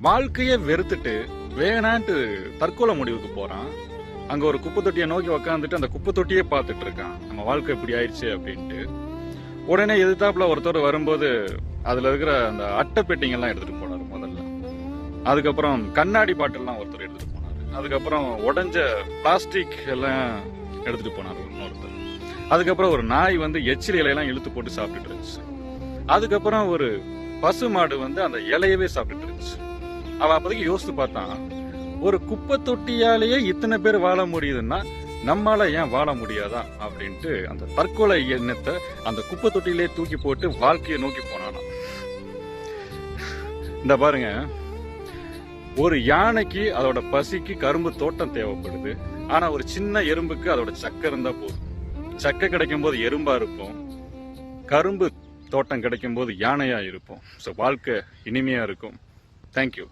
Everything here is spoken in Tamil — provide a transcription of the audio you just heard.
வாழ்க்கையை வெறுத்துட்டு வேணான்ட்டு தற்கொலை முடிவுக்கு போறான். அங்க ஒரு குப்பை தொட்டியை நோக்கி உக்காந்துட்டு அந்த குப்பை தொட்டியே பார்த்துட்டு இருக்கான். நம்ம வாழ்க்கை இப்படி ஆயிடுச்சு அப்படின்ட்டு. உடனே எதிர்த்தாப்புல ஒருத்தர் வரும்போது அதுல இருக்கிற அந்த அட்டை பெட்டிங்கெல்லாம் எடுத்துட்டு போனாரு முதல்ல. அதுக்கப்புறம் கண்ணாடி பாட்டில்லாம் ஒருத்தர் எடுத்துட்டு போனாரு. அதுக்கப்புறம் உடஞ்ச பிளாஸ்டிக் எல்லாம் எடுத்துட்டு போனாரு இன்னொருத்தர். அதுக்கப்புறம் ஒரு நாய் வந்து எச்சில் இலையெல்லாம் இழுத்து போட்டு சாப்பிட்டுட்டு இருந்துச்சு. அதுக்கப்புறம் ஒரு பசு மாடு வந்து அந்த இலையவே சாப்பிட்டுட்டு இருந்துச்சு. அவன் அப்போதைக்கு யோசித்து பார்த்தான். ஒரு குப்பை தொட்டியாலேயே இத்தனை பேர் வாழ முடியுதுன்னா நம்மால ஏன் வாழ முடியாதா? அப்படின்ட்டு அந்த தற்கொலை எண்ணத்தை அந்த குப்பை தொட்டியிலே தூக்கி போட்டு வாழ்க்கையை நோக்கி போனானா இந்த பாருங்க ஒரு யானைக்கு அதோட பசிக்கு கரும்பு தோட்டம் தேவைப்படுது. ஆனா ஒரு சின்ன எறும்புக்கு அதோட சக்கை இருந்தா போதும். சக்கை கிடைக்கும் போது எறும்பா இருக்கும். கரும்பு தோட்டம் கிடைக்கும் போது யானையா இருப்போம் ஸோ வாழ்க்கை இனிமையா இருக்கும். தேங்க்யூ